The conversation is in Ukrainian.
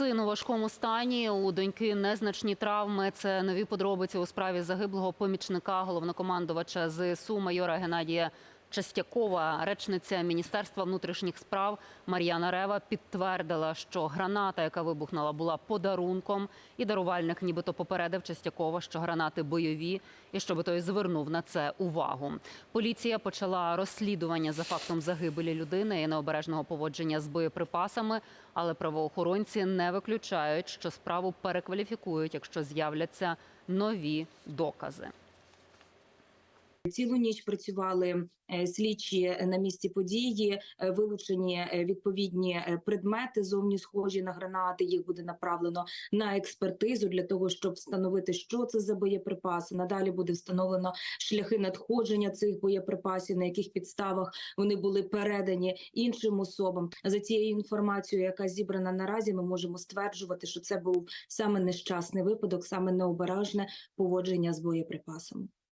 Син у важкому стані у доньки незначні травми. Це нові подробиці у справі загиблого помічника головнокомандувача ЗСУ майора Геннадія Частякова. Речниця Міністерства внутрішніх справ Мар'яна Рева підтвердила, що граната, яка вибухнула, була подарунком, і дарувальник нібито попередив Частякова, що гранати бойові, і щоб той звернув на це увагу. Поліція почала розслідування за фактом загибелі людини і необережного поводження з боєприпасами, але правоохоронці не виключають, що справу перекваліфікують, якщо з'являться нові докази. Цілу ніч працювали е, слідчі на місці події, е, вилучені е, відповідні е, предмети, зовні схожі на гранати. Їх буде направлено на експертизу для того, щоб встановити, що це за боєприпаси. Надалі буде встановлено шляхи надходження цих боєприпасів, на яких підставах вони були передані іншим особам. За цією інформацією, яка зібрана наразі, ми можемо стверджувати, що це був саме нещасний випадок, саме необережне поводження з боєприпасами.